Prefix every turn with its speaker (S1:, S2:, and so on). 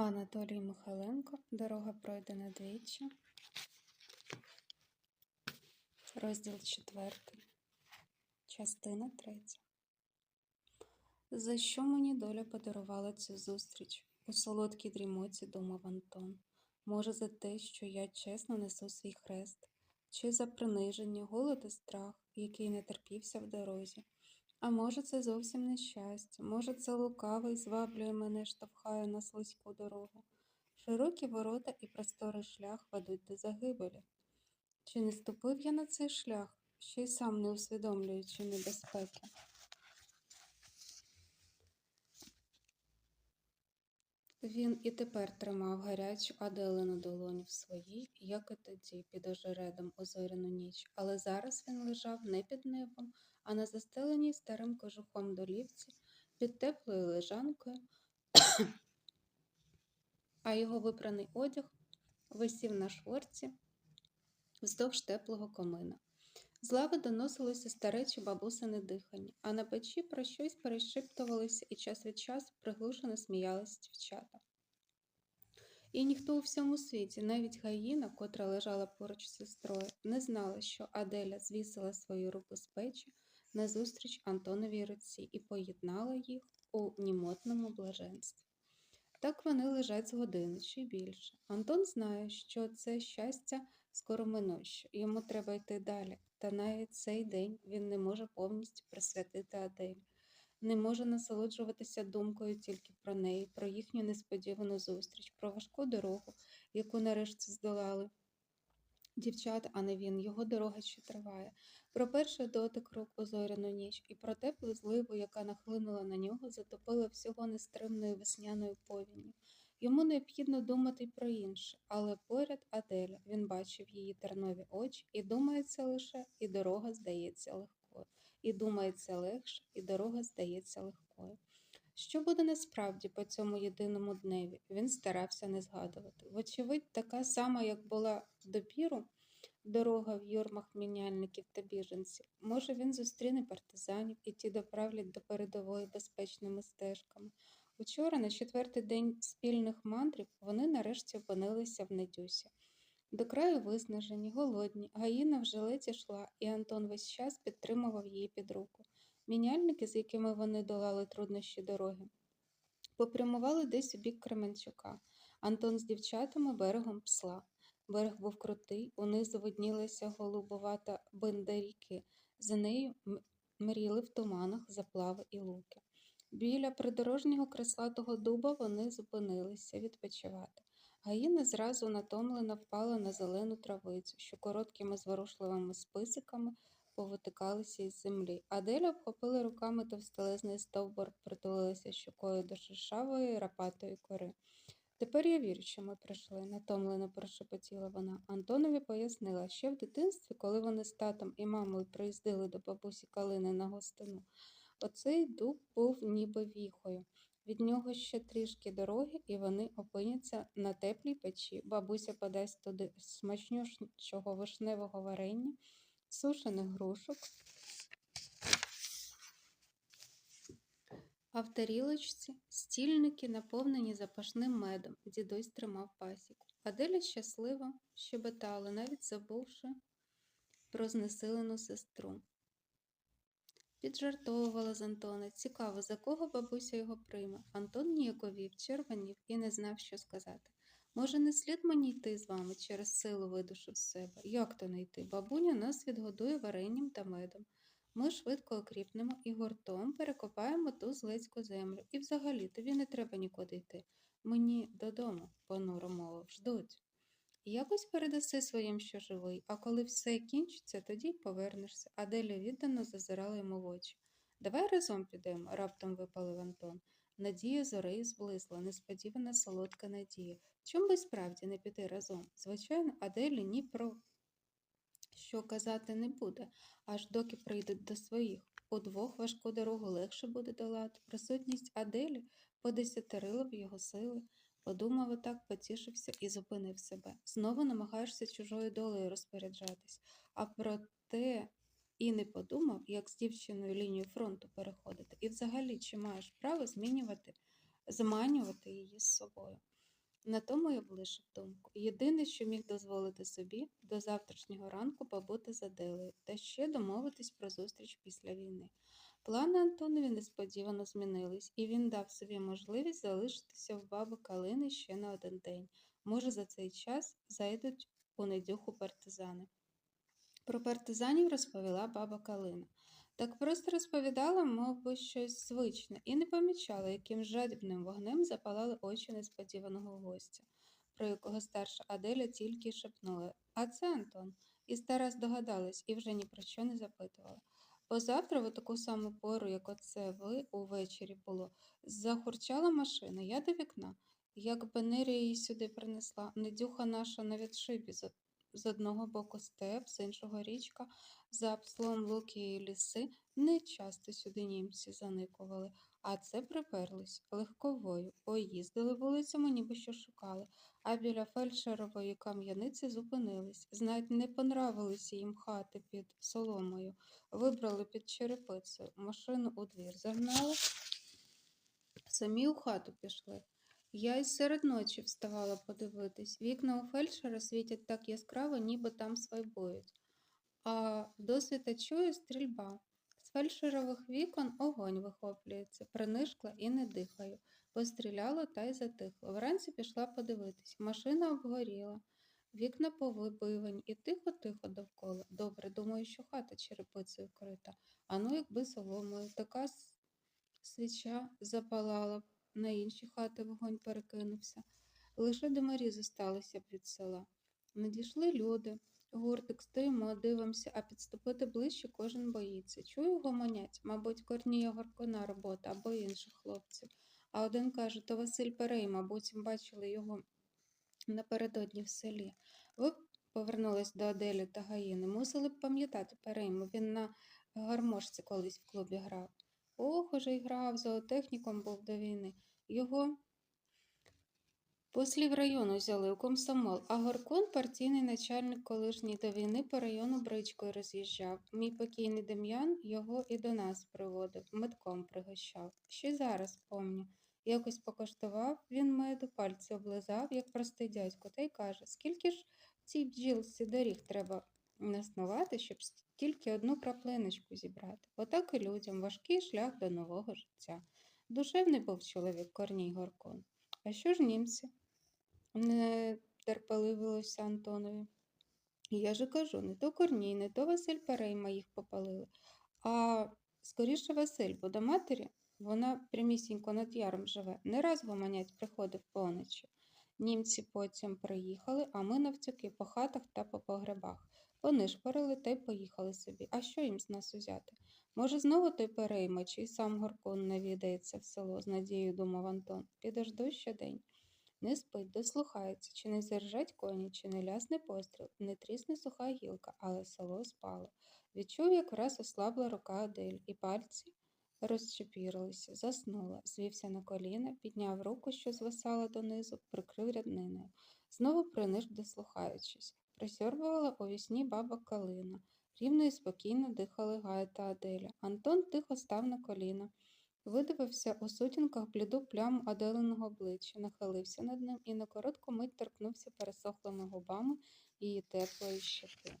S1: Анатолій Михайленко. Дорога пройдена двічі. Розділ четвертий. Частина третя. За що мені доля подарувала цю зустріч? У солодкій дрімоті думав Антон. Може, за те, що я чесно несу свій хрест, чи за приниження, голод і страх, який не терпівся в дорозі. А може, це зовсім не щастя, може, це лукавий зваблює мене, штовхає на слизьку дорогу. Широкі ворота і просторий шлях ведуть до загибелі. Чи не ступив я на цей шлях, ще й сам не усвідомлюючи небезпеки? Він і тепер тримав гарячу Аделину долоню в своїй, як і тоді, під ожередом у ніч, але зараз він лежав не під небом, а на застеленій старим кожухом долівці під теплою лежанкою, а його випраний одяг висів на шворці вздовж теплого комина. З лави доносилося старечі бабусине дихання, а на печі про щось перешиптувалися і час від часу приглушено сміялися дівчата. І ніхто у всьому світі, навіть Гаїна, котра лежала поруч з сестрою, не знала, що Аделя звісила свою руку з печі назустріч Антоновій руці і поєднала їх у німотному блаженстві. Так вони лежать з години чи більше. Антон знає, що це щастя скоро минуще, йому треба йти далі, та навіть цей день він не може повністю присвятити Аделі, не може насолоджуватися думкою тільки про неї, про їхню несподівану зустріч, про важку дорогу, яку нарешті здолали. Дівчата, а не він, його дорога ще триває, про перший дотик рук у зоряну ніч і про теплу зливу, яка нахлинула на нього, затопила всього нестримною весняною повінню. Йому необхідно думати про інше, але поряд Аделя він бачив її тернові очі, і думається лише, і дорога здається легкою, і думається легше, і дорога здається легкою. Що буде насправді по цьому єдиному дневі, він старався не згадувати. Вочевидь, така сама, як була допіру, дорога в юрмах міняльників та біженців. Може, він зустріне партизанів, і ті доправлять до передової безпечними стежками. Учора, на четвертий день спільних мандрів, вони нарешті опинилися в Недюсі. До краю виснажені, голодні, Гаїна вже ледь йшла, і Антон весь час підтримував її під руку. Міняльники, з якими вони долали труднощі дороги, попрямували десь у бік Кременчука. Антон з дівчатами берегом псла. Берег був крутий, унизу виднілася голубовата бинда ріки. За нею мріли в туманах заплави і луки. Біля придорожнього креслатого дуба вони зупинилися відпочивати. Гаїна зразу натомлено впала на зелену травицю, що короткими зворушливими списиками повитикалися із землі. Аделя вхопила руками товстелезний стовбур, притулилася щокою до шишавої рапатої кори. Тепер я вірю, що ми прийшли, натомлено прошепотіла вона. Антонові пояснила, ще в дитинстві, коли вони з татом і мамою приїздили до бабусі Калини на гостину, оцей дуб був ніби віхою. Від нього ще трішки дороги, і вони опиняться на теплій печі. Бабуся подасть туди смачнющого вишневого варення, сушених грушок. А в тарілочці стільники, наповнені запашним медом, дідусь тримав пасіку. Аделя щасливо щебетала, навіть забувши про знесилену сестру. Піджартовувала з Антона. Цікаво, за кого бабуся його прийме. Антон ніяковів, червонів і не знав, що сказати. Може, не слід мені йти з вами через силу видушу з себе? Як то не йти? Бабуня нас відгодує варенням та медом. Ми швидко окріпнемо і гуртом перекопаємо ту злецьку землю. І взагалі тобі не треба нікуди йти. Мені додому, понуро мовив, ждуть. Якось передаси своїм, що живий, а коли все кінчиться, тоді й повернешся. Аделя віддано зазирала йому в очі. Давай разом підемо, раптом випалив Антон. Надія зорею зблисла, несподівана солодка надія. Чом би справді не піти разом? Звичайно, Аделі ні про що казати не буде, аж доки прийдуть до своїх. Удвох важку дорогу легше буде долати. Присутність Аделі подесятерила б його сили. Подумав отак, потішився і зупинив себе. Знову намагаєшся чужою долею розпоряджатись, а проте і не подумав, як з дівчиною лінію фронту переходити, і взагалі чи маєш право змінювати, зманювати її з собою. На тому й облишив думку. Єдине, що міг дозволити собі до завтрашнього ранку побути за Делею та ще домовитись про зустріч після війни. Плани Антонові несподівано змінились, і він дав собі можливість залишитися в баби Калини ще на один день. Може, за цей час зайдуть у недюху партизани. Про партизанів розповіла баба Калина. Так просто розповідала, мов би, щось звичне, і не помічала, яким жадібним вогнем запалали очі несподіваного гостя, про якого старша Аделя тільки шепнула А це Антон. І стара здогадалась і вже ні про що не запитувала. Бо завтра, в таку саму пору, як оце ви увечері було, захурчала машина, я до вікна. Якби Нерія її сюди принесла, недюха наша на відшибі з, одного боку степ, з іншого річка, за пслом луки і ліси, не часто сюди німці заникували, а це приперлись легковою, поїздили вулицями, ніби що шукали, а біля фельдшерової кам'яниці зупинились. Знать, не понравилися їм хати під соломою, вибрали під черепицею, машину у двір загнали, самі у хату пішли. Я й серед ночі вставала подивитись. Вікна у фельдшера світять так яскраво, ніби там свайбують. А досвіта чую стрільба. З фельдшерових вікон огонь вихоплюється, принишкла і не дихаю. Постріляло та й затихло. Вранці пішла подивитись. Машина обгоріла, вікна повибивані і тихо-тихо довкола. Добре, думаю, що хата черепицею крита. А ну, якби соломою, така свіча запалала б, на інші хати вогонь перекинувся. Лише димарі зосталися б від села. Надійшли люди. Гуртик стоїмо, дивимося, а підступити ближче кожен боїться. Чую гомонять, мабуть, Корнія Горкона робота або інших хлопців. А один каже, то Василь Перей, мабуть, бачили його напередодні в селі. Ви повернулись до Аделі та Гаїни, мусили б пам'ятати Перейму, він на гармошці колись в клубі грав. Ох, уже грав, зоотехніком був до війни. Його Послів району взяли у комсомол, а Горкон, партійний начальник колишній до війни по району бричкою роз'їжджав. Мій покійний Дем'ян його і до нас приводив, медком пригощав. Ще зараз помню. Якось покоштував, він меду пальці облизав, як простий дядько, та й каже, скільки ж цій бджілці доріг треба наснувати, щоб тільки одну краплиночку зібрати. Отак і людям важкий шлях до нового життя. Душевний був чоловік Корній Горкон. А що ж німці? Не терпеливилося Антонові. Я же кажу, не то Корній, не то Василь Перейма їх попалили, а скоріше Василь, бо до матері вона прямісінько над яром живе. Не раз гомонять приходив поночі. Німці потім приїхали, а ми навтюки по хатах та по погребах. Вони шпарили та й поїхали собі. А що їм з нас узяти? Може, знову той Перейма, чи сам Горкон навідається в село, з надією думав Антон. Підожду ще день. Не спить, дослухається, чи не зержать коні, чи не лясне постріл, не трісне суха гілка, але село спало. Відчув, як враз ослабла рука Адель, і пальці розчепірилися, заснула, звівся на коліна, підняв руку, що звисала донизу, прикрив рядниною. Знову приник, дослухаючись. Присьорбувала у вісні баба Калина. Рівно і спокійно дихали Гая та Аделя. Антон тихо став на коліна. Видивився у сутінках бліду пляму Аделиного обличчя, нахилився над ним і на коротку мить торкнувся пересохлими губами її теплої щоки.